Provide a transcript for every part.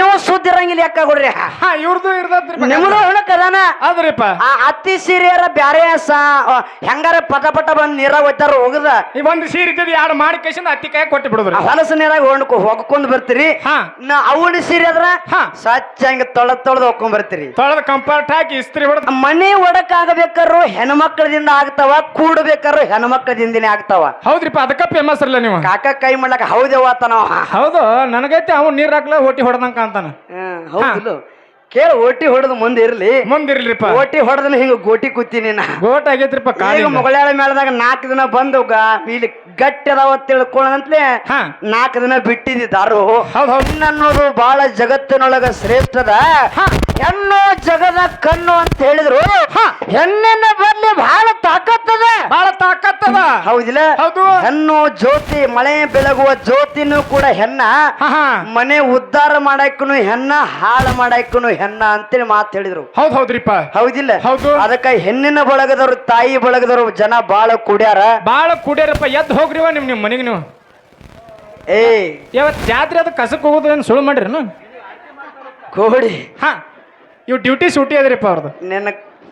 ನೀವು ಸುದ್ದಿ ಇರಂಗಿಲ್ಲ ಯಾಕ ಕೊಡ್ರಿ? ಹಾ ಇವ್ರದ್ದು ಇರ್ತದ್ರಿ ನಿಮ್ದು ಹೇಳಕ್ಕದಾನ ಅದ್ರಿಪ್ಪ ಆ ಅತ್ತಿ ಸೀರೆಯರ ಬ್ಯಾರೆ ಸ ಹೆಂಗಾರ ಪಟ ಪಟ ಬಂದ್ ನೀರಾಗ ಒತ್ತಾರ ಹೋಗದ? ಈ ಒಂದು ಸೀರೆ ಇದ್ದದ್ದು ಯಾರು ಮಾಡಿ ಕೈಸಿಂದ ಅತ್ತಿ ಕೈ ಕೊಟ್ಟು ಬಿಡುದ್ರಿ. ಹೊಲಸ ನೀರಾಗ ಹೊಂಡ್ಕೊ ಹೋಗ್ಕೊಂಡ್ ಬರ್ತೀರಿ. ಹಾ. ನಾ ಅವನ ಸೀರೆ ಅದ್ರ? ಹಾ. ಸ್ವಚ್ಛ ಹಂಗ ತೊಳೆದ್ ತೊಳೆದ್ ಹೋಗ್ಕೊಂಡ್ ಬರ್ತೀರಿ. ತೊಳೆದ ಕಂಫರ್ಟ್ ಹಾಕಿ ಇಸ್ತ್ರಿ ಹೊಡೆದ ಮನೆ ಒಡಕ್ ಆಗಬೇಕಾರು ಹೆಣ್ಮಕ್ಳದಿಂದ ಆಗ್ತಾವ ಕೂಡಬೇಕಾರ ಹೆಣ್ಮಕ್ಳದಿಂದನೇ ಆಗ್ತಾವ. ಹೌದ್ರಿಪ್ಪ ಅದಕ್ಕ ಫೇಮಸ್ ಅಲ್ಲ ನೀವು. ಕಾಕ ಕೈ ಮಾಡ್ಲಕ ಹೌದೇ ಹೌದು ನನಗೈತೆ ಅವ್ನು ನೀರ್ ಹಾಕ್ಲ ಹೊಟ್ಟಿ ಹೊಡೆದಂಕ ಅಂತಾನ ಹೌದಿಲ್ಲ. ಕೇಳ ಓಟಿ ಹೊಡೆದು ಮುಂದೆ ಇರ್ಲಿ. ಮುಂದಿರ್ಲಿಪ್ಪ ಓಟಿ ಹೊಡೆದನ ಹಿಂಗ ಗೋಟಿ ಕೂತೀನಿ ನಾ. ಗೋಟ್ ಆಗೈತ್ರಿಪ್ಪ ಈಗ ಮೊಗಳಾಳ ಮೇಳದಾಗ ನಾಲ್ಕು ದಿನ ಬಂದು ಇಲ್ಲಿ ಗಟ್ಟಿ ಅದಾವ ತಿಳ್ಕೊಳ್ಳಂತಲೇ ಹಾ. ನಾಲ್ಕು ದಿನ ಬಿಟ್ಟಿದ್ದಿ ದಾರು. ಅನ್ನೋದು ಬಹಳ ಜಗತ್ತಿನೊಳಗ ಶ್ರೇಷ್ಠದ. ಹೆಣ್ಣು ಜಗದ ಕಣ್ಣು ಅಂತ ಹೇಳಿದ್ರು. ಹಾ. ಹೆಣ್ಣಿನ ಬರ್ಲಿ ಬಹಳ ತಾಕತ್ತದ. ಬಹಳ ತಾಕತ್ತದ. ಹೌದಿಲ್ಲ? ಹೌದು. ಹೆಣ್ಣು ಜ್ಯೋತಿ ಮಳೆ ಬೆಳಗುವ ಜ್ಯೋತಿನೂ ಕೂಡ ಹೆಣ್ಣ. ಮನೆ ಉದ್ಧಾರ ಮಾಡಕ್ಕೂ ಹೆಣ್ಣ ಹಾಳು ಮಾಡಕ್ಕೂ ಹೆಣ್ಣ ಅಂತೇಳಿ ಮಾತು ಹೇಳಿದ್ರು. ಹೌದ್ ಹೌದ್ರಿಪ್ಪ. ಹೌದಿಲ್ಲ? ಹೌದು. ಅದಕ್ಕ ಹೆಣ್ಣಿನ ಬಳಗದವ್ರು ತಾಯಿ ಬಳಗದವ್ರು ಜನ ಬಾಳ ಕುಡ್ಯಾರ. ಬಾಳ ಕುಡ್ಯಾರಪ್ಪ. ಎದ್ದು ಹೋಗ್ರಿವ ನಿಮ್ ನಿಮ್ ಮನೆಗೆ ನೀವು. ಏ ಇವತ್ತು ಜಾತ್ರೆ ಅದು ಕಸಕ್ಕೆ ಹೋಗೋದು ಏನು ಸುಳ್ಳು ಮಾಡ್ರಿ ಕೋಡಿ. ಹಾ. ಇವ್ ಡ್ಯೂಟಿ ಸೂಟಿ ಅದ್ರಿಪ್ಪ ಅವ್ರದ್ದು ನಿನ್ನ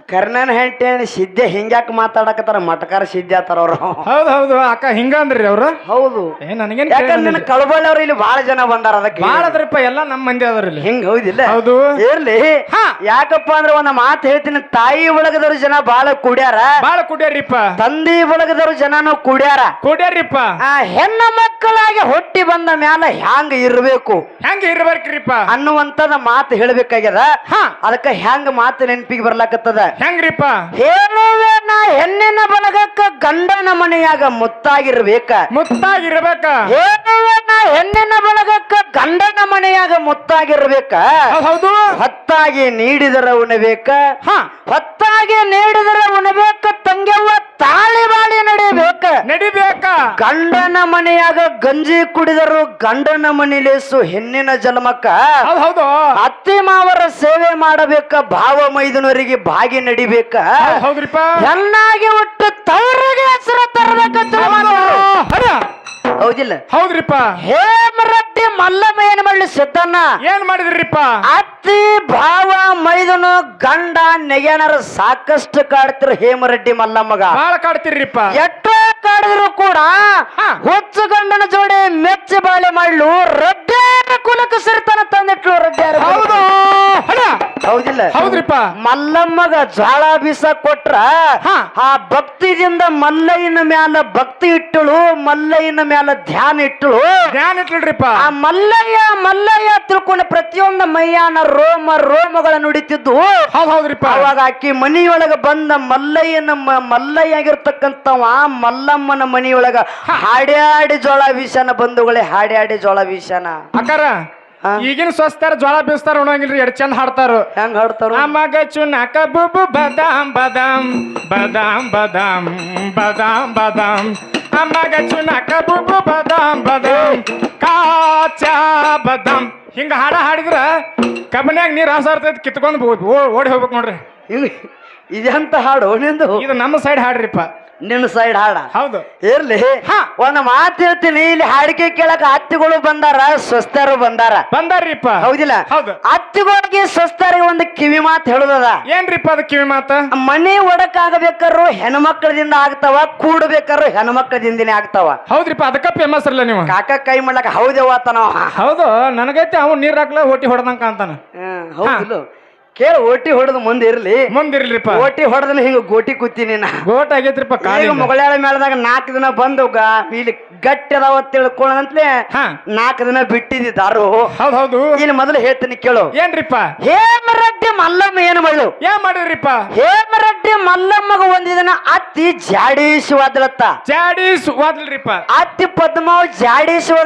ಕರ್ಣನ ಹೆಂಟೆ ಸಿದ್ದೆ ಹಿಂಗ್ಯಾಕ ಮಾತಾಡಕತ್ತಾರ? ಮಟಕಾರ ಸಿದ್ದೆ ಆತಾರ ಅವ್ರು. ಹೌದು ಹೌದು ಅಕ್ಕ ಹಿಂಗಂದ್ರಿ ಅಂದ್ರಿ ಅವ್ರು? ಹೌದು. ಏ ನನಗೇನ್ ಯಾಕಂದ್ರೆ ಅವ್ರು ಇಲ್ಲಿ ಬಹಳ ಜನ ಬಂದಾರ ಅದಕ್ಕೆ. ಮಾಡದ್ರಪ್ಪ ಅದ್ರಿಪ್ಪ ಎಲ್ಲ ನಮ್ಮ ಮಂದಿ ಅದ್ರಲ್ಲಿ ಇಲ್ಲಿ. ಹಿಂಗ್ ಹೌದಿಲ್ಲ? ಹೌದು. ಇರ್ಲಿ. ಹಾ. ಯಾಕಪ್ಪ ಅಂದ್ರೆ ಒಂದ್ ಮಾತು ಹೇಳ್ತೀನಿ ತಾಯಿ ಬಳಗದವ್ರು ಜನ ಬಹಳ ಕುಡ್ಯಾರ. ಬಾಳ ಕುಡ್ಯಾರಿಪ್ಪ ತಂದಿ ಬಳಗದವ್ರು ಜನನು ಕುಡ್ಯಾರ. ಕುಡ್ಯಾರಿಪ್ಪ ಆ ಹೆಣ್ಣ ಮಕ್ಕಳಾಗಿ ಹೊಟ್ಟಿ ಬಂದ ಮ್ಯಾಲ ಹ್ಯಾಂಗ ಇರ್ಬೇಕು? ಹೆಂಗ ಇರ್ಬೇಕ್ರಿಪ್ಪ ಅನ್ನುವಂತದ ಮಾತು ಹೇಳ್ಬೇಕಾಗ್ಯದ? ಹಾ. ಅದಕ್ಕ ಹೆಂಗ ಮಾತು ನೆನ್ಪಿಗೆ ಬರ್ಲಾಕತ್ತದ? ಹೆಂಗ್ರಿಪ್ಪ? ಹೇಳುವೆ ನಾ ಹೆಣ್ಣಿನ ಬಳಗಕ್ಕ ಗಂಡನ ಮನೆಯಾಗ ಮುತ್ತಾಗಿರ್ಬೇಕ. ಮುತ್ತಾಗಿರ್ಬೇಕ. ಹೇಳುವೆ ಹೆಣ್ಣಿನ ಬಳಗಕ್ಕ ಗಂಡನ ಮನೆಯಾಗ ಮುತ್ತಾಗಿರ್ಬೇಕ. ಹೌದು ಹೊತ್ತಾಗಿ ನೀಡಿದರ ಉಣಬೇಕ ಹಾ. ಹೊತ್ತಾಗಿ ನೀಡಿದರ ಉಣಬೇಕ ತಂಗ್ಯವ್ವ ತಾಳಿ ಬಾಳಿ ನಡಿಬೇಕ. ನಡಿಬೇಕ. ಗಂಡನ ಮನೆಯಾಗ ಗಂಜಿ ಕುಡಿದರು ಗಂಡನ ಮನೆಲೇಸು ಹೆಣ್ಣಿನ ಜನ್ಮಕ್ಕ. ಹೌದ್ ಹೌದು. ಅತ್ತಿ ಮಾವರ ಸೇವೆ ಮಾಡಬೇಕ. ಭಾವ ಮೈದನವರಿಗೆ ಬಾಗಿ ನಡಿಬೇಕ. ಹೌದ್ ಹೌದ್ರಿಪ್ಪ. ಚೆನ್ನಾಗಿ ಒಟ್ಟು ತವರಿಗೆ ಹೆಸರು. ಅದ. ಹೌದಿಲ್ಲ. ಹೌದ್ರಿಪ್ಪ. ಹೇಮರಡ್ಡಿ ಮಲ್ಲಮ್ಮ ಏನ್ ಮಾಡ್ಲಿ ಸಿದ್ದಣ್ಣ? ಏನ್ ಮಾಡಿದ್ರಿಪ್ಪ? ಅತ್ತಿ ಭಾವ ಮೈದನು ಗಂಡ ನೆಗೆನರ ಸಾಕಷ್ಟು ಕಾಡ್ತಿರ ಹೇಮರೆಡ್ಡಿ ಮಲ್ಲಮ್ಮಗ. ಬಾಳ ಕಾಡ್ತಿರ್ರಿಪ್ಪ. ಎಷ್ಟೋ ಕಾಡಿದ್ರು ಕೂಡ. ಹುಚ್ಚು ಗಂಡನ ಜೋಡಿ ಮೆಚ್ಚಿ ಬಾಳೆ ಮಾಡ್ಲು ರಡ್ಡ್ಯಾರ ಕುಲಕ ಸಿರ್ತನ ತಂದಿಟ್ಲು ರಡ್ಡ್ಯಾರ ಹೌದು. ಹೌದಿಲ್ಲ. ಹೌದ್ರಿಪ್ಪ. ಮಲ್ಲಮ್ಮಗ ಜಾಳ ಬೀಸ ಕೊಟ್ರ. ಆ ಭಕ್ತಿದಿಂದ ಮಲ್ಲಯ್ಯನ ಮ್ಯಾಲ ಭಕ್ತಿ ಇಟ್ಟಳು ಮಲ್ಲಯ್ಯನ ಮ್ಯಾಲ ಧ್ಯಾನ ಇಟ್ಟಳು. ಧ್ಯಾನ ಇಟ್ಟಳ್ರಿಪ್ಪ ಆ ಮಲ್ಲಯ್ಯ ಮಲ್ಲಯ್ಯ ತಿಳ್ಕೊಂಡ ಪ್ರತಿಯೊಂದು ಮೈಯಾನ ರೋಮ ರೋಮಗಳ ನುಡಿತಿದ್ದು. ಹೌದ್ ಹೌದ್ರಿಪ್ಪ. ಅವಾಗ ಆಕಿ ಮನಿಯೊಳಗ ಬಂದ ಮಲ್ಲಯ್ಯನ ಮಲ್ಲಯ್ಯ ಆಗಿರ್ತಕ್ಕಂಥವ ಮಲ್ಲಮ್ಮನ ಮನಿಯೊಳಗ ಹಾಡ್ಯಾಡಿ ಜೋಳ ಬೀಸನ ಬಂಧುಗಳೇ ಹಾಡ್ಯಾಡಿ ಜೋಳ ಬೀಸನ ಅಕ್ಕಾರ. ಈಗಿನ ಸ್ವಸ್ತಾರ ಜೋಳ ಬೀಸ್ತಾರ ಉಣಂಗಿಲ್ರಿ ಎಷ್ಟ್ ಚಂದ ಹಾಡ್ತಾರ. ಹೆಂಗ್ ಹಾಡ್ತಾರ? ಮಗ ಚುನಕ ಬುಬು ಬದಾಮ್ ಬದಾಮ್ ಬದಾಮ್ ಬದಾಮ್ ಬದಾಮ್ ಬದಾಮ್. ಅಮ್ಮಗ ಚುನಕ ಬುಬು ಬದಾಮ್ ಬದಾಮ್ ಕಾಚಾ ಬದಾಮ್. ಹಿಂಗ ಹಾಡ ಹಾಡಿದ್ರ ಕಬ್ಬನ್ಯಾಗ ನೀರ್ ಹಸಾರ್ತೈತಿ ಕಿತ್ಕೊಂಡ್ ಓ- ಓ- ಓಡಿ ಹೋಗ್ಬೇಕು ನೋಡ್ರಿ. ಇದೆಂತ ಹಾಡು? ನಿಂದು ಇದು ನಮ್ಮ ಸೈಡ್ ಹಾಡ್ರಿಪ್ಪ. ನಿನ್ನ ಸೈಡ್ ಹಾಡ. ಹೌದು. ಇರ್ಲಿ. ಹಾ. ಒಂದ್ ಮಾತು ಹೇಳ್ತೀನಿ ಇಲ್ಲಿ ಹಾಡಿಕೆ ಕೇಳಕ್ ಅತ್ತಿಗಳು ಬಂದಾರ ಸ್ವಸ್ಥರು ಬಂದಾರ. ಬಂದಾರ್ರಿಪ್ಪ. ಹೌದಿಲ್ಲ? ಹೌದು. ಅತ್ತಿಗಳಿಗೆ ಸ್ವಸ್ಥರಿಗೆ ಒಂದು ಕಿವಿ ಮಾತು ಹೇಳುದದ. ಏನ್ರಿಪ್ಪ ಅದ ಕಿವಿ ಮಾತ? ಮನೆ ಒಡಕ್ ಆಗಬೇಕಾರು ಹೆಣ್ಮಕ್ಳದಿಂದ ಆಗ್ತಾವ ಕೂಡಬೇಕಾರು ಹೆಣ್ಮಕ್ಳದಿಂದನೇ ಆಗ್ತಾವ. ಹೌದ್ರಿಪ್ಪ ಅದಕ್ಕ ಫೇಮಸ್ ಅಲ್ಲ ನೀವು. ಕಾಕ ಕೈ ಮಾಡ್ಲಕ ನಾವು ಹೌದು ನನಗೈತೆ ಅವ್ನು ನೀರ್ ಹಾಕ್ಲ ಹೊಟ್ಟಿ ಹೊಡೆದಂಗ ಅಂತಾನ ಹೌದಿಲ್ಲ. ಕೇಳ ಓಟಿ ಹೊಡೆದು ಮುಂದೆ ಇರ್ಲಿ. ಮುಂದಿರ್ಲಿಪ್ಪ ಓಟಿ ಹೊಡೆದನ ಹಿಂಗ ಗೋಟಿ ಕೂತೀನಿ ನಾ ಗೋಟ್ ಆಗೈತ್ರಿಪ್ಪ ಈಗ ಮೊಗಳಾಳ ಮೇಳದಾಗ ನಾಲ್ಕು ದಿನ ಬಂದು ಗ ಇಲ್ಲಿ ಗಟ್ಟಿ ಅದಾವ ತಿಳ್ಕೊಳ್ಳಂತ್ಲೆ ಹಾ. ನಾಲ್ಕು ದಿನ ಬಿಟ್ಟಿದ್ದಿ ದಾರು. ಹೌದ್ ಹೌದು. ಇಲ್ಲಿ ಮೊದಲು ಹೇಳ್ತೀನಿ ಕೇಳು. ಏನ್ರಿಪ್ಪ? ಹೇಮರೆಡ್ಡಿ ಮಲ್ಲಮ್ಮ ಏನು ಮಾಡ್ಲು? ಏನ್ ಮಾಡಿದ್ರಿಪ್ಪ ಹೇಮರೆಡ್ಡಿ ಮಲ್ಲಮ್ಮಗ ಒಂದಿದನ ಅತ್ತಿ ಜಾಡೀಸುವಾದಲತ್ತ ಜಾಡೀಸ್ ವಾದ್ಲ್ರಿಪ್ಪ. ಅತ್ತಿ ಪದ್ಮಾವ್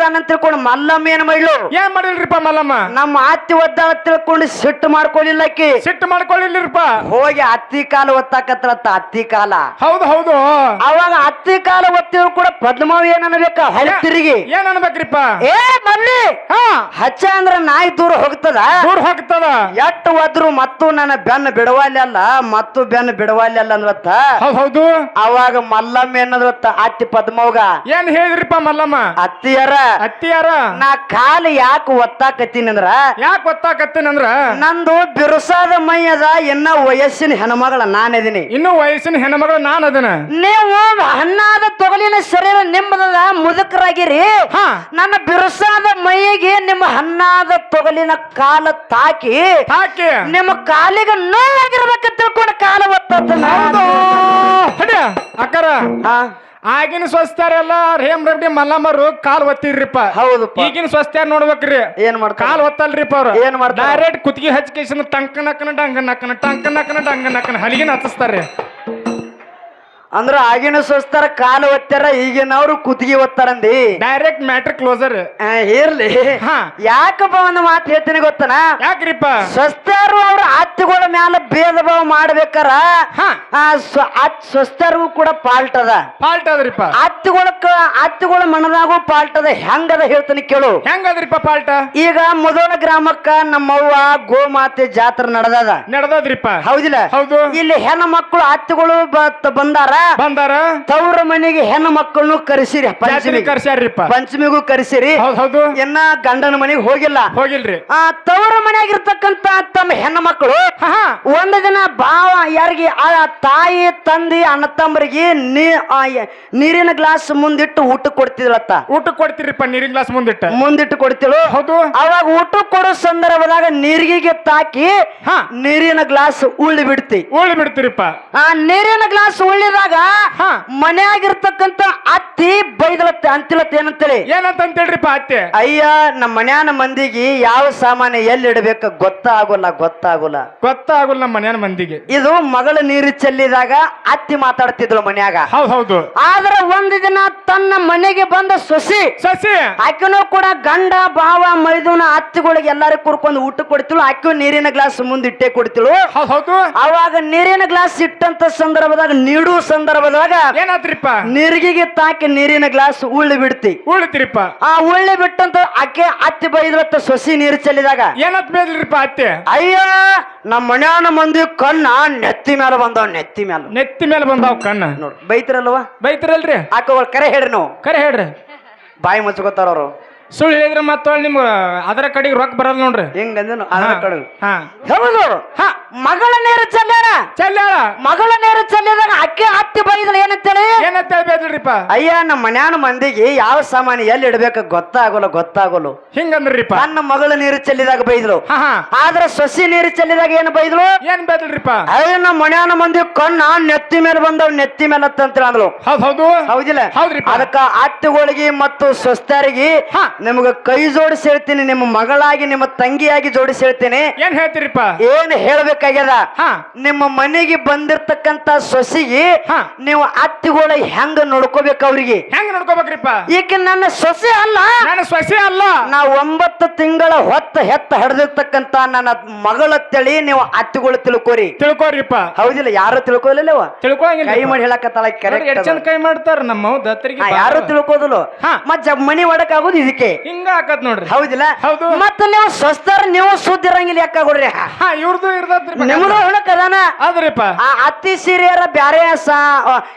ಅಂತ ತಿಳ್ಕೊಂಡು ಮಲ್ಲಮ್ಮ ಏನು ಮಳ್ಳು ಏನ್ ಮಾಡಿಲ್ರಿಪ್ಪ ಮಲ್ಲಮ್ಮ? ನಮ್ಮ ಅತ್ತಿ ಒದ್ದಾಳ ತಿಳ್ಕೊಂಡು ಸಿಟ್ಟು ಮಾಡ್ಕೊಳ್ಳಿಲ್ಲ ಅಕ್ಕಿ ಸಿಟ್ಟು ಮಾಡ್ಕೊಳ್ಳಿಲ್ರಿಪ್ಪ ಹೋಗಿ ಅತ್ತಿ ಕಾಲ ಒತ್ತಾಕತ್ತಲತ್ತ ಅತ್ತಿ ಕಾಲ. ಹೌದು ಹೌದು. ಅವಾಗ ಅತ್ತಿ ಕಾಲ ಒತ್ತಿದ್ರು ಕೂಡ ಪದ್ಮಾವ್ ಏನ್ ಅನ್ಬೇಕ? ಹಳಿ ತಿರುಗಿ. ಏನ್ ಅನ್ಬೇಕ್ರಿಪ್ಪ? ಏ ಮಲ್ಲಿ! ಹಾ. ಹಚ್ಚ ಅಂದ್ರ ನಾಯಿ ದೂರ ಹೋಗ್ತದ? ದೂರ ಹೋಗ್ತದ. ಎಟ್ಟು ಒದ್ರು ಮತ್ತು ನನ್ನ ಬೆನ್ನ ಬಿಡವಲ್ಲ ಮತ್ತು ಬೆನ್ನ ಬಿಡವಲ್ಲ ಅಂದ್ರತ್ತ? ಹೌದ್ ಹೌದು. ಅವಾಗ ಮಲ್ಲಮ್ಮ ಏನಂದ್ರತ್ತ? ಅತ್ತಿ ಪದ್ಮವ್ಗ. ಏನ್ ಹೇಳಿದ್ರಿಪ್ಪ ಮಲ್ಲಮ್ಮ? ಅತ್ತಿಯರ. ಅತ್ತಿಯಾರ. ನಾ ಕಾಲು ಯಾಕೆ ಒತ್ತಾಕತ್ತೀನಿ ಅಂದ್ರ? ಯಾಕೆ ಗೊತ್ತಾಕತ್ತೇನಂದ್ರ ನಂದು ಬಿರುಸಾದ ಮೈ ಅದ ಇನ್ನ ವಯಸ್ಸಿನ ಹೆಣ್ಮಗಳ ನಾನಿದೀನಿ. ಇನ್ನು ವಯಸ್ಸಿನ ಹೆಣ್ಮಗಳು ನಾನು ಅದನ್ನ ನೀವು ಹಣ್ಣಾದ ತೊಗಲಿನ ಶರೀರ ನಿಮ್ಮದ ಮುದುಕರಾಗಿರಿ. ಹಾ. ನನ್ನ ಬಿರುಸಾದ ಮೈಗೆ ನಿಮ್ಮ ಹಣ್ಣಾದ ತೊಗಲಿನ ಕಾಲ ತಾಕಿ ಹಾಕಿ ನಿಮ್ಮ ಕಾಲಿಗೆ ನೋವಾಗಿರ್ಬೇಕ ತಿಳ್ಕೊಂಡು ಕಾಲ ಹಡಿಯ ಅಕ್ಕರ ಹಾ. ಆಗಿನ ಸ್ವಸ್ಥರೆಲ್ಲ ರೇಮ್ ರೆಡ್ಡಿ ಮಲ್ಲಮ್ಮರು ಕಾಲ್ ಒತ್ತಿರ್ರಿಪ್ಪ. ಹೌದು ಈಗಿನ ಸ್ವಸ್ಥ್ಯಾರ ನೋಡ್ಬೇಕ್ರಿ. ಏನ್ ಮಾಡ್ ಕಾಲ್ ಒತ್ತಲ್ರಿಪ್ಪ ಅವ್ರು. ಏನ್ ಮಾಡ್ ಡೈರೆಕ್ಟ್ ಕುತ್ತಿಗೆ ಹಚ್ಕೇಶನ್ ಟಂಕ ನಕ್ಕನ ಡಂಗ ನಕ್ಕನ ಟಂಕ ನಕ್ಕನ ಡಂಗ ನಕ್ಕನ ಹಲಿಗೆ ಹತ್ತಿಸ್ತಾರ್ರಿ ಅಂದ್ರ ಆಗಿನ ಸೋಸ್ತಾರ ಕಾಲ ಒತ್ತಾರ ಈಗಿನವ್ರು ಕುತ್ತಿಗೆ ಒತ್ತಾರಂದಿ ಡೈರೆಕ್ಟ್ ಮ್ಯಾಟ್ರ್ ಕ್ಲೋಸರ್ ಆ, ಇರ್ಲಿ. ಹಾ. ಯಾಕಪ್ಪ ಒಂದು ಮಾತು ಹೇಳ್ತೀನಿ ಗೊತ್ತನ? ಯಾಕ್ರಿಪ್ಪ? ಸ್ವಸ್ಥರು ಅವ್ರ ಅತ್ತಿಗಳ ಮ್ಯಾಲ ಭೇದ ಭಾವ ಮಾಡ್ಬೇಕಾರ. ಹಾ. ಆ, ಸ್ವ- ಅತ್ ಸ್ವಸ್ಥರಿಗೂ ಕೂಡ ಪಾಲ್ಟ್ ಅದ. ಪಾಲ್ಟ್ ಅದ್ರಿಪ್ಪ ಅತ್ತಿಗಳ ಅತ್ತಿಗಳ ಮನದಾಗೂ ಪಾಲ್ಟ್ ಅದ. ಹೆಂಗದ ಹೇಳ್ತೀನಿ ಕೇಳು. ಹೆಂಗದ್ರಿಪ್ಪ ಫಾಲ್ಟ ಈಗ ಮೊದಲ ಗ್ರಾಮಕ್ಕ ನಮ್ಮವ್ವ ಗೋಮಾತೆ ಜಾತ್ರೆ ನಡೆದದ. ನಡೆದದ್ರಿಪ್ಪ. ಹೌದಿಲ್ಲ? ಹೌದು. ಇಲ್ಲಿ ಹೆಣ್ಣು ಮಕ್ಕಳು ಅತ್ತಿಗಳು ಬಂದಾರ. ಬಂದಾರ? ತವ್ರ ಮನೆಗೆ ಹೆಣ್ಣು ಮಕ್ಕಳನ್ನು ಕರೆಸಿರಿ ಪಂಚಮಿ ಕರ್ಸ್ಯಾರ್ರಿಪ್ಪ. ಪಂಚಮಿಗೂ ಕರೆಸಿರಿ. ಹೌದ್ ಹೌದು. ಇನ್ನ ಗಂಡನ ಮನೆಗೆ ಹೋಗಿಲ್ಲ. ಹೋಗಿಲ್ರಿ. ಆ ತವ್ರ ಮನೆಯಾಗಿರ್ತಕ್ಕಂತ ತಮ್ಮ ಹೆಣ್ಣು ಮಕ್ಕಳು ಒಂದು ದಿನ ಭಾವ ಯಾರಿಗೆ ಆ ತಾಯಿ ತಂದಿ ಅಣ್ಣ ತಮ್ಮರಿಗೆ ನೀರಿನ ಗ್ಲಾಸ್ ಮುಂದಿಟ್ಟು ಊಟ ಕೊಡ್ತಿದ್ಳತ್ತ ಊಟ ಕೊಡ್ತೀರಿಪ್ಪ ನೀರಿನ ಗ್ಲಾಸ್ ಮುಂದಿಟ್ಟ. ಮುಂದಿಟ್ಟು ಕೊಡ್ತಿಳು. ಹೌದು. ಅವಾಗ ಊಟ ಕೊಡೋ ಸಂದರ್ಭದಾಗ ನೀರಿಗೆ ತಾಕಿ ಹಾ. ನೀರಿನ ಗ್ಲಾಸ್ ಉಳ್ಳಿ ಬಿಡ್ತಿ. ಉಳ್ಳಿ ಬಿಡ್ತಿರಿಪ್ಪ. ಆ ನೀರಿನ ಗ್ಲಾಸ್ ಉಳ್ಳಿದಾಗ ಹಾ. ಮನೆಯಾಗಿರ್ತಕ್ಕಂತ ಅತ್ತಿ ಬೈದಲತ್ತೆ ಅಂತಿಲತ್ತೆ ಏನಂತೇಳಿ? ಏನಂತ ಅಂತೇಳ್ರಿಪ್ಪ ಅತ್ತೆ? ಅಯ್ಯ ನಮ್ಮ ಮನ್ಯಾನ ಮಂದಿಗೆ ಯಾವ ಸಾಮಾನ್ಯ ಎಲ್ಲಿ ಇಡಬೇಕು ಗೊತ್ತಾಗುಲ್ಲ ಗೊತ್ತಾಗುಲ್ಲ. ಗೊತ್ತಾಗುಲ್ಲ ನಮ್ಮ ಮನ್ಯಾನ ಮಂದಿಗೆ. ಇದು ಮಗಳ ನೀರು ಚೆಲ್ಲಿದಾಗ ಅತ್ತಿ ಮಾತಾಡ್ತಿದ್ರು ಮನ್ಯಾಗ. ಹೌದ್ ಹೌದು. ಆದ್ರೆ ಒಂದು ದಿನ ತನ್ನ ಮನೆಗೆ ಬಂದ ಸೊಸಿ ಸಸಿ. ಆಕೆನೂ ಕೂಡ ಗಂಡ ಭಾವ ಮೈದುನ ಅತ್ತಿಗಳಿಗೆ ಎಲ್ಲಾರು ಕುರ್ಕೊಂಡು ಊಟ ಕೊಡ್ತಿಳು ಆಕೆ ನೀರಿನ ಗ್ಲಾಸ್ ಮುಂದಿಟ್ಟೆ ಕೊಡ್ತಿಳು ಹೌದ್ ಹೌದು. ಅವಾಗ ನೀರಿನ ಗ್ಲಾಸ್ ಇಟ್ಟಂತ ಸಂದರ್ಭದಾಗ ನೀಡುವ ಸಂದರ್ಭದಾಗ ಏನಾತ್ರಿಪ್ಪ ನಿರ್ಗಿಗೆ ತಾಕಿ ನೀರಿನ ಗ್ಲಾಸ್ ಉಳ್ಳಿ ಬಿಡ್ತಿ. ಉಳ್ಳಿತಿರಿಪ್ಪ ಆ ಉಳ್ಳಿ ಬಿಟ್ಟಂತ ಆಕೆ ಅತ್ತಿ ಬೈದ್ರತ್ತ ಸೊಸಿ ನೀರು ಚೆಲ್ಲಿದಾಗ ಏನತ್ ಬೇದ್ರಿಪ್ಪ ಅತ್ತೆ? ಅಯ್ಯ ನಮ್ಮ ಮನ್ಯಾನ ಮಂದಿ ಕಣ್ಣ ನೆತ್ತಿ ಮೇಲೆ ಬಂದವ್ ನೆತ್ತಿ ಮೇಲೆ ನೆತ್ತಿ ಮೇಲೆ ಬಂದಾವ್ ಕಣ್ಣ. ನೋಡ್ ಬೈತಿರಲ್ವಾ? ಬೈತಿರಲ್ರಿ? ಆಕವಳ್ ಕರೆ ಹೇಳ್ರಿ ನಾವು. ಕರೆ ಹೇಳ್ರಿ. ಬಾಯಿ ಮುಚ್ಕೋತಾರ ಅವರು. ಸುಳ್ಳು ಹೇಳಿದ್ರೆ ಮತ್ತೆ ನಿಮ್ ಅದರ ಕಡೆಗೆ ರೊಕ್ಕ ಬರಲ್ಲ ನೋಡ್ರಿ. ಹಿಂಗಂದನು ಅದರ ಕಡೆ ಹಾ. ಹೌದು ಹಾ. ಮಗಳ ನೀರು ಚೆಲ್ಲಾರ ಚಲ್ಯಾರ ಮಗಳ ನೀರು ಚೆಲ್ಲಿದಾಗ ಅಕ್ಕಿ ಹತ್ತಿ ಏನಂತ ಏನಂತೇಳಿ? ಏನಂತ ಹೇಳ್ಬೇಡ್ರಿಪ್ಪ. ಅಯ್ಯ ನಮ್ಮ ಮನ್ಯಾನ ಮಂದಿಗೆ ಯಾವ ಸಾಮಾನು ಎಲ್ಲಿ ಇಡಬೇಕು ಗೊತ್ತಾಗೋಲ್ಲ ಗೊತ್ತಾಗೋಲ್ಲ. ಹಿಂಗಂದ್ರಿಪ್ಪ. ನನ್ನ ಮಗಳ ನೀರು ಚೆಲ್ಲಿದಾಗ ಹಾ ಆದ್ರೆ ಸೊಸಿ ನೀರು ಚೆಲ್ಲಿದಾಗ ಏನು ಬೈದ್ಲು ಏನ್ ಬೇಡ್ರಿಪ್ಪ ಅಯ್ಯ ನಮ್ಮ ಮನ್ಯಾನ ಮಂದಿ ಕಣ್ಣ ನೆತ್ತಿ ಮೇಲೆ ಬಂದವ್ ನೆತ್ತಿ ಮೇಲೆ ಅಂತ ಅಂತ ಹೌದ್ ಹೌದು. ಹೌದಿಲ್ಲ? ಹೌದ್ರಿ ಅದಕ್ಕ ಅತ್ತಿಗಳಿಗೆ ಮತ್ತು ಸ್ವಸ್ಥರಿಗೆ ಹಾ. ನಿಮಗ ಕೈ ಜೋಡಿಸಿ ಹೇಳ್ತೀನಿ ನಿಮ್ಮ ಮಗಳಾಗಿ ನಿಮ್ಮ ತಂಗಿಯಾಗಿ ಜೋಡಿಸಿ ಹೇಳ್ತೀನಿ ಏನ್ ಹೇಳ್ತೀರಿಪ್ಪ? ಏನ್ ಹೇಳ್ಬೇಕಾಗ್ಯದ? ಹಾ. ನಿಮ್ಮ ಮನೆಗೆ ಬಂದಿರ್ತಕ್ಕಂತ ಸೊಸಿಗೆ ಹಾ. ನೀವು ಅತ್ತಿಗಳ ಹೆಂಗ ನೋಡ್ಕೋಬೇಕು ಅವ್ರಿಗೆ? ಹೆಂಗ್ ನೋಡ್ಕೋಬೇಕ್ರಿಪ್ಪ? ಈಕೆ ನನ್ನ ಸೊಸೆ ಅಲ್ಲ. ನಾನು ಸೊಸೆ ಅಲ್ಲ. ನಾ ಒಂಬತ್ತು ತಿಂಗಳ ಹೊತ್ತ ಹೆತ್ತ ಹಡ್ದಿರ್ತಕ್ಕಂತ ನನ್ನ ಮಗಳ ತಳಿ ನೀವು ಅತ್ತಿಗಳು ತಿಳ್ಕೋರಿ. ತಿಳ್ಕೊರಿಪ್ಪ ಹೌದಿಲ್ಲ ಯಾರು ತಿಳ್ಕೊಲಿಲ್ಲವ ತಿಳ್ಕೊಳಂಗಿಲ್ಲ ಕೈ ಮಾಡಿ ಹೇಳಕತ್ತಲ್ಲ ನೋಡಿ, ಎಷ್ಟ್ ಕರೆಕ್ಟ್ ಚಂದ ಕೈ ಮಾಡ್ತಾರ ನಮ್ಮ ದತ್ತರಿಗೆ ಯಾರು ತಿಳ್ಕೋದಿಲ್ಲ ಹಾ. ಮತ್ ಮನಿ ಒಡಕ್ ಆಗೋದು ಇದಕ್ಕೆ. ಹಿಂಗ ಹಾಕತ್ ನೋಡ್ರಿ. ಹೌದಿಲ್ಲ? ಹೌದು. ಮತ್ತ ನೀವು ಸ್ವಸ್ಥರ ನೀವು ಸುದ್ದಿ ಇರಂಗಿಲ್ಲ ಯಾಕ ಕೊಡ್ರಿ? ಹಾ ಇವ್ರದ್ದು ಇರ್ದತ್ರಿ ನಿಮ್ದು ಹೊಳಕ್ ಅದಾನ ಅದ್ರಿಪ್ಪ ಆ ಅತ್ತಿ ಸೀರೆಯರ ಬ್ಯಾರೆ ಸಾ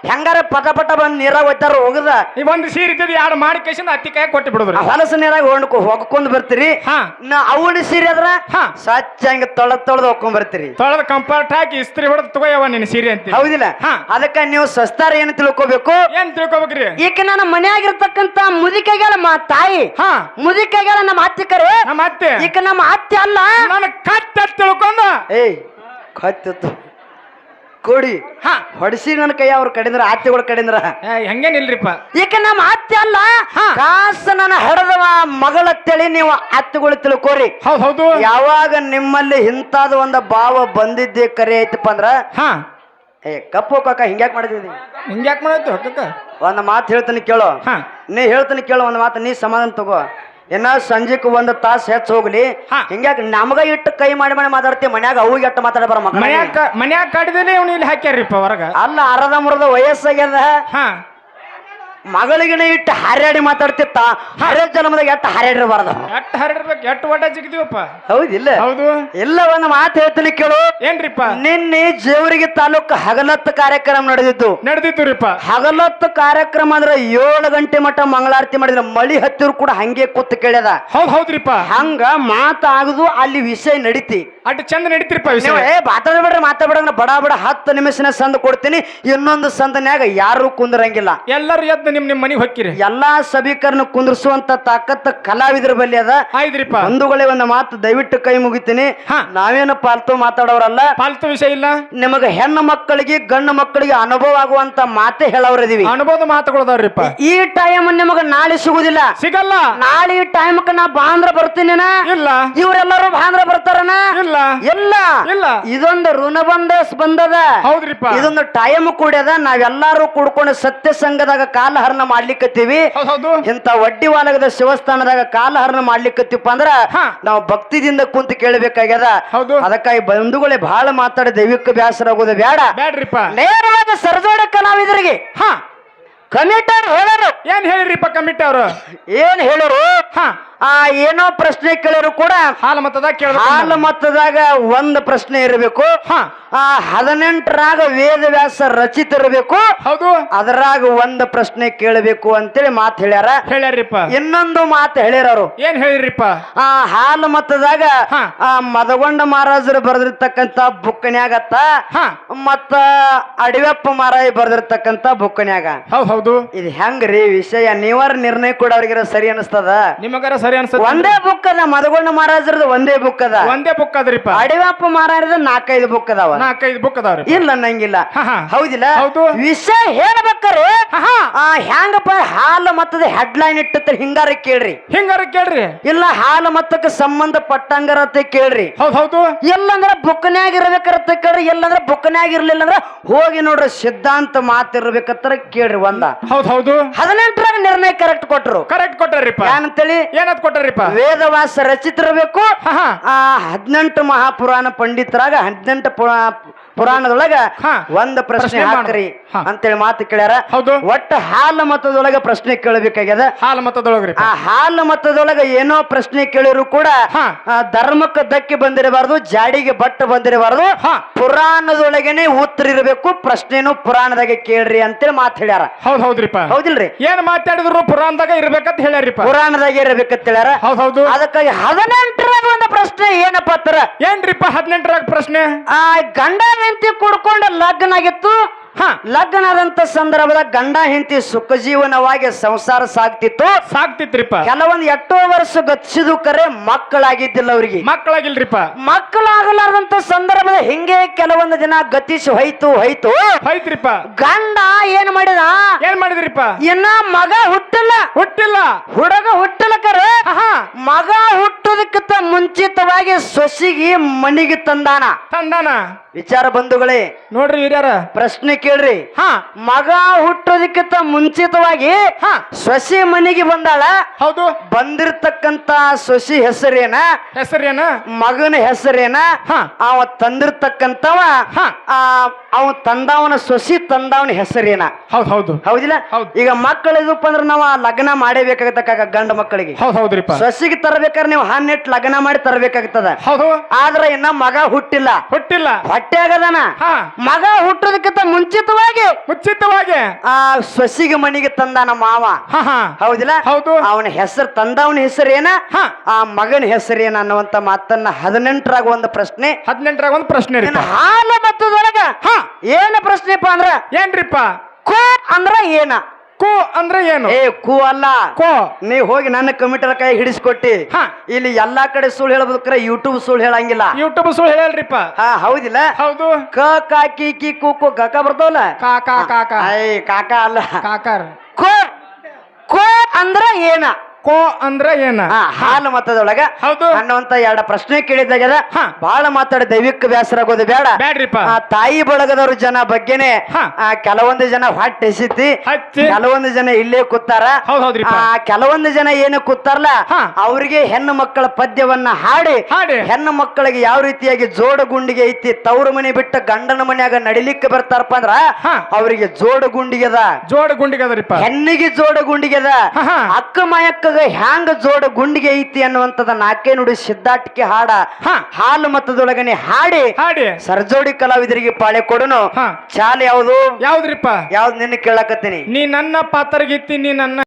ಹೆಂಗಾರ ಪಟ ಪಟ ಬಂದ್ ನೀರಾಗ ಹೋಗ್ತಾರ ಹೋಗದ? ಈ ಒಂದು ಸೀರೆ ಇದ್ದದ ಎರಡು ಮಾಡಿ ಕೇಸಿಂದ ಅತ್ತಿ ಕೈ ಕೊಟ್ಟು ಬಿಡುದ್ರಿ. ಹಲಸ ನೀರಾಗ ಹೊಂಡ್ಕೊ ಹೋಗ್ಕೊಂಡ್ ಬರ್ತೀರಿ. ಹಾ. ನಾ ಅವಳಿ ಸೀರೆ ಅದ್ರ? ಹಾ. ಸ್ವಚ್ಛ ಹಂಗ ತೊಳದ್ ತೊಳೆದ್ ಹೋಗ್ಕೊಂಡ್ ಬರ್ತೀರಿ. ತೊಳೆದ ಕಂಫರ್ಟ್ ಹಾಕಿ ಇಸ್ತ್ರಿ ಹೊಡೆದ್ ತಗೋಯವ ನಿನ್ ಸೀರೆ ಅಂತ ಹೌದಿಲ್ಲ? ಹಾ. ಅದಕ್ಕ ನೀವು ಸ್ವಸ್ಥರ ಏನು ತಿಳ್ಕೊಬೇಕು? ಏನ್ ತಿಳ್ಕೊಬೇಕ್ರಿ? ಈಕೆ ನನ್ನ ಮನೆಯಾಗಿರ್ತಕ್ಕಂತ ಮುದಿಕೆಗಳ ಮಾ ತಾಯಿ ಹಾ. ಮುದಿಕೆಗಳ ನಮ್ಮ ಅತ್ತಿ ಕರೆ ನಮ್ಮ ಅತ್ತೆ ಈಗ ನಮ್ಮ ಅತ್ತೆ ಅಲ್ಲ. ನನ್ನ ಕತ್ತೆ ತಿಳ್ಕೊಂಡು. ಏಯ್ ಕತ್ತಿತ್ತು ಕೊಡಿ. ಹಾ. ಹೊಡಿಸಿ ನನ್ನ ಕೈ ಅವ್ರ ಕಡೆಂದ್ರ ಆತ್ತೆಗಳ ಕಡೆಂದ್ರ. ಹಂಗೇನಿಲ್ರಿಪ್ಪ ಈಗ ನಮ್ಮ ಅತ್ತೆ ಅಲ್ಲ. ಕಾಸ ನನ್ನ ಹಡದವ ಮಗಳ ತಳಿ ನೀವು ಅತ್ತುಗಳು ತಿಳ್ಕೊರಿ. ಹೌದ್ ಹೌದು. ಯಾವಾಗ ನಿಮ್ಮಲ್ಲಿ ಇಂತಾದ ಒಂದು ಭಾವ ಬಂದಿದ್ದೆ ಕರೆ ಐತಪ್ಪ ಅಂದ್ರ? ಹಾ. ಏ ಕಪ್ಪು ಕಾಕ ಹಿಂಗ್ಯಾಕ್ ಮಾಡಿದ್ವಿ ಹಿಂಗ್ಯಾಕ್ ಮಾಡೈತು ಅಕ್ಕಕ್ಕ ಒಂದ್ ಮಾತು ಹೇಳ್ತೀನಿ ಕೇಳು. ಹಾ. ನೀ ಹೇಳ್ತೀನಿ ಕೇಳು ಒಂದು ಮಾತು ನೀ ಸಮಾಧಾನ ತಗೋ. ಇನ್ನ ಸಂಜೆಕ್ ಒಂದು ತಾಸು ಹೆಚ್ಚು ಹೋಗ್ಲಿ. ಹಾ. ಹಿಂಗ್ಯಾಕ್ ನಮಗ ಇಟ್ಟು ಕೈ ಮಾಡಿ ಮಾಡಿ ಮಾತಾಡ್ತಿ ಮನ್ಯಾಗ ಅವು ಎಟ್ಟು ಮಾತಾಡಬಾರ ಬರ ಮನ್ಯಾಗ ಮನ್ಯಾಗ ಕಡ್ದೇನೆ ಇವ್ನು ಇಲ್ಲಿ ಹಾಕ್ಯಾರ್ರಿಪ್ಪ ಹೊರಗ. ಅಲ್ಲ ಅರದ ಮುರದ ವಯಸ್ಸಾಗ್ಯದ. ಹಾ. ಮಗಳಿಗಿನ ಇಟ್ಟು ಹಾರ್ಯಾಡಿ ಮಾತಾಡ್ತಿತ್ತ ಹರಡ್ ಜನ್ಮದಾಗ ಎಟ್ಟು ಹಾರಾಡಿರಬಾರ್ದು ಎಟ್ಟು ಹರಡಿರ್ಬೇಕು ಎಟ್ಟು ಒಡ್ಡ ಜಿಗಿದೀವಪ್ಪ? ಹೌದಿಲ್ಲ ಹೌದು. ಇಲ್ಲ ಒಂದು ಮಾತು ಹೇಳ್ತೀನಿ ಕೇಳು. ಏನ್ರಿಪ್ಪ? ನಿನ್ನೆ ಜೇವರಿಗೆ ತಾಲೂಕು ಹಗಲತ್ತು ಕಾರ್ಯಕ್ರಮ ನಡೆದಿತ್ತು ನಡೆದಿತ್ತು ರೀಪ್ಪ. ಹಗಲತ್ತು ಕಾರ್ಯಕ್ರಮ ಅಂದ್ರೆ ಏಳು ಗಂಟೆ ಮಟ್ಟ ಮಂಗಳಾರತಿ ಮಾಡಿದ್ರೆ ಮಳಿ ಹತ್ತಿರ ಕೂಡ ಹಂಗೆ ಕೂತ್ ಕೇಳ್ಯದ. ಹೌದ್ ಹೌದ್ರಿಪ್ಪ. ಹಂಗ ಮಾತಾಗದು ಅಲ್ಲಿ ವಿಷಯ ನಡೀತಿ. ಅಟ್ಟು ಚಂದ ನಡೀತಿರ್ಪ ವಿಷಯ. ನೀವು ಏ ಮಾತಾಡ್ಬೇಡ್ರಿ ಮಾತಾಡ್ಬೇಡ ಬಡ ಬಡ ಹತ್ತು ನಿಮಿಷನ ಸಂದ ಕೊಡ್ತೀನಿ ಇನ್ನೊಂದು ಸಂದನ್ಯಾಗ ಯಾರು ಕುಂದ್ರಂಗಿಲ್ಲ. ಎಲ್ಲರೂ ಎದ್ದು ನಿಮ್ ನಿಮ್ ಮನೆಗೆ ಹೊಕ್ಕಿರಿ ಎಲ್ಲಾ ಸಭಿಕರನ್ನ ಕುಂದ್ರಿಸುವಂತ ತಾಕತ್ತ ಕಲಾವಿದರ ಬಲ್ಲಿ ಅದ. ಆಯ್ತ್ರಿಪ್ಪ. ಬಂಧುಗಳೇ ಒಂದು ಮಾತು ದಯವಿಟ್ಟು ಕೈ ಮುಗಿತೀನಿ. ನಾವೇನ ನಾವೇನು ಪಾಲ್ತು ಮಾತಾಡೋರಲ್ಲ. ಪಾಲ್ತು ವಿಷಯ ಇಲ್ಲ. ನಿಮಗೆ ಹೆಣ್ಣು ಮಕ್ಕಳಿಗೆ ಗಂಡು ಮಕ್ಕಳಿಗೆ ಅನುಭವ ಆಗುವಂತ ಮಾತೆ ಹೇಳೋರಿದೀವಿ ಅನುಭವದ ಮಾತುಗಳದಾವ್ರಿಪ್ಪ. ಈ ಟೈಮ್ ನಿಮಗೆ ನಾಳೆ ಸಿಗುದಿಲ್ಲ. ಸಿಗಲ್ಲ. ನಾಳೆ ಈ ಟೈಮ್ಕ ನಾ ಬಾಂದ್ರ ಬರ್ತೀನಿನ? ಇಲ್ಲ. ಇವರೆಲ್ಲರೂ ಬಾಂದ್ರ ಬರ್ತಾರನ? ಇಲ್ಲ. ಇಲ್ಲ. ಇಲ್ಲ. ಇದೊಂದು ಋಣಬಂಧ ಬಂದದ. ಹೌದ್ರಿಪ್ಪ. ಇದೊಂದು ಟೈಮ್ ಕೂಡ್ಯದ. ನಾವೆಲ್ಲಾರು ಕೂಡ್ಕೊಂಡು ಸತ್ಯ ಸಂಘದಾಗ ಕಾಲಹರಣ ಮಾಡ್ಲಿಕ್ಕತ್ತೀವಿ ಇಂತ ವಡ್ಡಿ ವಾಲಗದ ಶಿವಸ್ಥಾನದಾಗ ಕಾಲಹರಣ ಮಾಡ್ಲಿಕ್ಕತ್ತಿಪ್ಪ ಅಂದ್ರ ನಾವು ಭಕ್ತಿದಿಂದ ಕುಂತು ಕೇಳಬೇಕಾಗ್ಯದ. ಹೌದು. ಅದಕ್ಕಾಗಿ ಬಂಧುಗಳೇ ಬಹಳ ಮಾತಾಡಿ ದೈವಿಕ ಬ್ಯಾಸರ ಆಗೋದು ಬೇಡ ಬೇಡ್ರಿಪ್ಪ ನೇರವಾದ ಸರ್ಜೋಡ ಕಲಾವಿದರಿಗೆ ಹಾ. ಕಮಿಟರ್ ಹೇಳರು. ಏನ್ ಹೇಳಿರಿಪ್ಪ ಕಮಿಟಿ ಅವರು? ಏನ್ ಹೇಳರು? ಆ ಏನೋ ಪ್ರಶ್ನೆ ಕೇಳಿದ್ರು ಕೂಡ ಹಾಲು ಮತದಾಗ ಕೇಳ ಹಾಲು ಮತದಾಗ ಒಂದು ಪ್ರಶ್ನೆ ಇರಬೇಕು. ಹಾ. ಆ ಹದಿನೆಂಟರಾಗ ವೇದವ್ಯಾಸ ರಚಿತ ಇರಬೇಕು. ಹೌದು. ಅದರಾಗ ಒಂದು ಪ್ರಶ್ನೆ ಕೇಳಬೇಕು ಅಂತೇಳಿ ಮಾತು ಹೇಳ್ಯಾರ. ಹೇಳ್ಯಾರಿಪ್ಪ. ಇನ್ನೊಂದು ಮಾತು ಹೇಳಿರೋರು ಏನ್ ಹೇಳಿರಿಪ್ಪ? ಆ ಹಾಲು ಮತದಾಗ ಹಾ. ಆ ಮದಗೊಂಡ ಮಹಾರಾಜರು ಬರೆದಿರ್ತಕ್ಕಂತ ಬುಕ್ಕನ್ಯಾಗತ್ತ. ಹಾ. ಮತ್ತ ಅಡಿವೆಪ್ಪ ಮಹಾರಾಜ್ ಬರೆದಿರ್ತಕ್ಕಂತ ಬುಕ್ಕನ್ಯಾಗ. ಆಗ ಹೌದು. ಇದು ಹೆಂಗ್ರಿ ವಿಷಯ? ನೀವಾರ ನಿರ್ಣಯ ಕೂಡ ಅವ್ರಿಗೆ ಸರಿ ಅನಿಸ್ತದ? ನಿಮಗಾರ ಸರಿ ಅನ್ಸುತ್ತೆ? ಒಂದೇ ಬುಕ್ ಅದ ಮದಗೊಂಡ ಮಹಾರಾಜರದ ಒಂದೇ ಬುಕ್ ಅದ. ಒಂದೇ ಬುಕ್ ಅದ್ರಿಪ್ಪ. ಅಡಿವಪ್ಪ ಮಹಾರಾಜದ ನಾಲ್ಕೈದು ಬುಕ್ ಅದಾವ. ನಾಲ್ಕೈದು ಬುಕ್ ಅದಾವ್ರಿ ಇಲ್ಲ ಅನ್ನಂಗಿಲ್ಲ. ಹಾ, ಹಾ. ಹೌದಿಲ್ಲ? ಹೌದು. ವಿಷಯ ಹೇಳ್ಬೇಕಾರೆ. ಹಾ. ಆ ಹೆಂಗಪ್ಪ ಹಾಲು ಮತ್ತದ ಹೆಡ್ಲೈನ್ ಇಟ್ಟತ್ತ ಹಿಂಗಾರ ಕೇಳ್ರಿ. ಹಿಂಗಾರ ಕೇಳ್ರಿ. ಇಲ್ಲ ಹಾಲು ಮತ್ತಕ್ಕೆ ಸಂಬಂಧಪಟ್ಟಂಗರತ್ತೆ ಕೇಳ್ರಿ. ಹೌದ್ ಹೌದು. ಇಲ್ಲಂದ್ರ ಬುಕ್ನ್ಯಾಗ ಇರ್ಬೇಕಾರತ್ತೆ ಕೇಳ್ರಿ ಇಲ್ಲಂದ್ರ ಬುಕ್ನ್ಯಾಗ ಇರ್ಲಿಲ್ಲ ಅಂದ್ರ ಹೋಗಿ ನೋಡ್ರಿ ಸಿದ್ಧಾಂತ ಮಾತಿರ್ಬೇಕತ್ತರ ಕೇಳ್ರಿ ಒಂದ. ಹೌದ್ ಹೌದು. ಹದಿನೆಂಟರಾಗ ನಿರ್ಣಯ ಕರೆಕ್ಟ್ ಕೊಟ್ರು. ಕರೆಕ್ಟ್ ಕೊಟ್ಟಾರಿಪ್ಪ ಏನಂತೇಳಿ? ಏನತ್ ಕೊಟ್ಟಾರಿಪ್ಪ? ವೇದವಾಸ ರಚಿತರಬೇಕು ಹದಿನೆಂಟು ಮಹಾಪುರಾಣ ಪಂಡಿತರಾಗ ಹದಿನೆಂಟು ಪುರಾ ಪುರಾಣದೊಳಗ ಹಾ. ಒಂದ್ ಪ್ರಶ್ನೆ ಹಾಕ್ರಿ. ಅಂತೇಳಿ ಮಾತು ಕೇಳ್ಯಾರ. ಹೌದು. ಒಟ್ಟ ಹಾಲ ಮತದೊಳಗ ಪ್ರಶ್ನೆ ಕೇಳಬೇಕಾಗ್ಯದ? ಹಾಲ ಮತದೊಳಗ್ರಿ. ಆ ಹಾಲ ಮತದೊಳಗ ಏನೋ ಪ್ರಶ್ನೆ ಕೇಳಿರು ಕೂಡ ಧರ್ಮಕ್ಕೆ ಧಕ್ಕೆ ಬಂದಿರಬಾರದು ಜಾಡಿಗೆ ಬಟ್ಟ ಬಂದಿರಬಾರ್ದು. ಪುರಾಣದೊಳಗೇನೆ ಉತ್ತರ ಇರಬೇಕು ಪ್ರಶ್ನೆನು ಪುರಾಣದಾಗ ಕೇಳ್ರಿ ಅಂತೇಳಿ ಮಾತು ಹೇಳ್ಯಾರ. ಹೌದ್ ಹೌದ್ರಿಪ್ಪ. ಹೌದಿಲ್ರಿ? ಏನ್ ಮಾತಾಡಿದ್ರು ಪುರಾಣದಾಗ ಇರ್ಬೇಕಂತ ಹೇಳ್ಯಾರಿಪ್ಪ. ಪುರಾಣದಾಗ ಇರ್ಬೇಕಂತ ಹೇಳ್ಯಾರ. ಹೌದ್ ಹೌದು. ಅದಕ್ಕಾಗಿ ಹದಿನೆಂಟರಾಗ ಒಂದು ಪ್ರಶ್ನೆ ಏನಪ್ಪ ಏನ್ರಿಪ್ಪ ಹದಿನೆಂಟರಾಗ ಪ್ರಶ್ನೆ? ಆ ಗಂಡ ಹೆಂಡತಿ ಕುಡ್ಕೊಂಡು ಲಗ್ನ ಆಗಿತ್ತು ಹ. ಲಗ್ನ ಆದಂತ ಸಂದರ್ಭದಾಗ ಗಂಡ ಹೆಂಡತಿ ಸುಖ ಜೀವನವಾಗಿ ಸಂಸಾರ ಸಾಗ್ತಿತ್ತು. ಸಾಕ್ತಿತ್ರಿಪ್ಪ ಕೆಲವೊಂದು ಎಷ್ಟೋ ವರ್ಷ ಗತಿಸಿದು ಕರೆ ಮಕ್ಕಳಾಗಿದ್ದಿಲ್ಲ ಅವ್ರಿಗೆ. ಮಕ್ಕಳಾಗಿಲ್ರಿಪ್ಪ. ಮಕ್ಕಳಾಗಲಾರದಂತ ಸಂದರ್ಭದ ಹಿಂಗೆ ಕೆಲವೊಂದು ದಿನ ಗತಿಸಿ ಹೋಯ್ತು ಹೋಯ್ತು. ಹೋಯ್ತ್ರಿಪ್ಪ. ಗಂಡ ಏನ್ ಮಾಡಿದ? ಏನ್ ಮಾಡಿದ್ರಿಪ್ಪ? ಇನ್ನ ಮಗ ಹುಟ್ಟಿಲ್ಲ. ಹುಟ್ಟಿಲ್ಲ. ಹುಡುಗ ಹುಟ್ಟಿಲ್ಲ ಕರೆ. ಮಗ ಹುಟ್ಟೋದಕ್ಕಿಂತ ಮುಂಚಿತವಾಗಿ ಸೊಸಿಗೆ ಮನಿಗೆ ತಂದಾನ. ತಂದಾನ. ವಿಚಾರ ಬಂಧುಗಳೇ ನೋಡ್ರಿ ಹಿರಿಯರ. ಪ್ರಶ್ನೆ ಕೇಳ್ರಿ. ಹಾ. ಮಗ ಹುಟ್ಟೋದಕ್ಕಿಂತ ಮುಂಚಿತವಾಗಿ ಹಾ. ಸೊಸಿ ಮನೆಗೆ ಬಂದಾಳ. ಹೌದು. ಬಂದಿರ್ತಕ್ಕಂತ ಸೊಸಿ ಹೆಸರೇನ? ಹೆಸರೇನ? ಮಗನ ಹೆಸರೇನ? ಹಾ. ಅವ ತಂದಿರ್ತಕ್ಕಂತವ ಹಾ. ಆ, ಅವ ತಂದವನ ಸೊಸಿ ತಂದವನ ಹೆಸರೇನ? ಹೌದು ಹೌದು. ಹೌದಿಲ್ಲ? ಹೌದು. ಈಗ ಮಕ್ಕಳು ಇದಪ್ಪ ಅಂದ್ರೆ ನಾವು ಲಗ್ನ ಮಾಡೇಬೇಕಾಗತ್ತ ಗಂಡ ಮಕ್ಕಳಿಗೆ. ಹೌದು ಹೌದ್ರಿಪ್ಪ. ಸೊಸಿಗೆ ತರಬೇಕಾದ್ರೆ ನೀವು ಹನ್ನೆಟ್ಟು ಲಗ್ನ ಮಾಡಿ ತರಬೇಕಾಗ್ತದ. ಹೌದು. ಆದ್ರೆ ಇನ್ನ ಮಗ ಹುಟ್ಟಿಲ್ಲ. ಹುಟ್ಟಿಲ್ಲ. ಹೊಟ್ಟೆ ಆಗದಾನ? ಹಾ. ಮಗ ಹುಟ್ಟೋದಕ್ಕಿಂತ ಮುಂಚಿತವಾಗಿ ಮುಂಚಿತವಾಗಿ. ಆ ಸೊಸಿಗೆ ಮನೆಗೆ ತಂದಾನ ಮಾವ. ಹಾ ಹಾ. ಹೌದಿಲ್ಲ? ಹೌದು. ಅವನ ಹೆಸರು ತಂದವನ ಹೆಸರೇನ ಹಾ. ಆ ಮಗನ ಹೆಸರೇನ ಅನ್ನುವಂತ ಮಾತನ್ನ ಹದಿನೆಂಟರಾಗ ಒಂದು ಪ್ರಶ್ನೆ. ಹದಿನೆಂಟರಾಗ ಒಂದು ಪ್ರಶ್ನೆ ಹಾಲು ಹಾಲ ಮತದೊಳಗ ಹಾ. ಏನ ಪ್ರಶ್ನೆಪ್ಪ ಅಂದ್ರ? ಏನ್ರಿಪ್ಪ? ಕೋ ಅಂದ್ರ ಏನ? ಕು ಅಂದ್ರೆ ಏನು? ಏ ಕೂ ಅಲ್ಲ. ಕೋ. ನೀ ಹೋಗಿ ನನ್ನ ಕಮಿಟರ್ ಕೈ ಹಿಡಿಸ್ಕೊಟ್ಟಿ. ಹಾ. ಇಲ್ಲಿ ಎಲ್ಲಾ ಕಡೆ ಸುಳ್ಳು ಹೇಳ್ಬೇಕ್ರೆ ಯೂಟ್ಯೂಬ್ ಸುಳ್ಳು ಹೇಳಂಗಿಲ್ಲ. ಯೂಟ್ಯೂಬ್ ಸುಳ್ಳು ಹೇಳ್ರಿಪ್ಪ ಹಾ ಹೌದಿಲ್ಲ? ಹೌದು. ಕ ಕಾ ಕಿ ಕಿ ಕು ಕು ಕಾಕ ಬರ್ತಾವಲ್ಲ? ಕಾಕಾ ಕಾಕಾ ಐ ಕಾಕ ಅಲ್ಲ. ಕಾಕರ್. ಕೋ ಕೋ ಅಂದ್ರೆ ಏನ? ಕೋ ಅಂದ್ರೆ ಏನ? ಹಾಲು ಮತದೊಳಗ ಹೌದು. ಅನ್ನುವಂತ ಎರಡು ಪ್ರಶ್ನೆ ಕೇಳಿದಾಗ್ಯದ ಹಾ. ಬಹಳ ಮಾತಾಡಿ ದೈವಿಕ ಬೇಸರ ಆಗೋದು ಬೇಡ. ಬೇಡ್ರಿಪ್ಪ ಆ ತಾಯಿ ಬಳಗದವ್ರ ಜನ ಬಗ್ಗೆನೆ ಕೆಲವೊಂದು ಜನ ಹೊಟ್ಟೆ ಎಸಿತಿ ಕೆಲವೊಂದು ಜನ ಇಲ್ಲೇ ಕೂತಾರ. ಕೆಲವೊಂದು ಜನ ಏನು ಕೂತಾರಲ್ಲ ಅವ್ರಿಗೆ ಹೆಣ್ಣು ಮಕ್ಕಳ ಪದ್ಯವನ್ನ ಹಾಡಿ ಹೆಣ್ಣು ಮಕ್ಕಳಿಗೆ ಯಾವ ರೀತಿಯಾಗಿ ಜೋಡ ಗುಂಡಿಗೆ ಐತಿ ತವ್ರ ಮನೆ ಬಿಟ್ಟು ಗಂಡನ ಮನೆಯಾಗ ನಡಿಲಿಕ್ಕೆ ಬರ್ತಾರಪ್ಪ ಅಂದ್ರ ಅವರಿಗೆ ಜೋಡ ಗುಂಡಿಗೆದ ಜೋಡ ಗುಂಡಿಗೆ ಹೆಣ್ಣಿಗೆ ಜೋಡ ಗುಂಡಿಗೆದ ಅಕ್ಕ ಹಾ. ಮಾಯಕ್ಕಗ ಹ್ಯಾಂಗ ಜೋಡ ಗುಂಡಿಗೆ ಐತಿ ಅನ್ನುವಂಥದ ನಾಲ್ಕೇ ನುಡಿ ಸಿದ್ಧಾಟಿಕೆ ಹಾಡ. ಹಾ. ಹಾಲು ಮತದೊಳಗನೆ ಹಾಡಿ. ಹಾಡಿ. ಸರ್ಜೋಡಿ ಕಲಾವಿದರಿಗೆ ಪಾಳೆ ಕೊಡನು. ಹಾ. ಚಾಲ್ ಯಾವುದು? ಯಾವ್ದ್ರಿಪ್ಪ? ಯಾವ್ದು ನಿನ್ನ ಕೇಳಕತ್ತೀನಿ. ನೀ ನನ್ನ ಪಾತ್ರಗಿತ್ತಿ ನೀ ನನ್ನ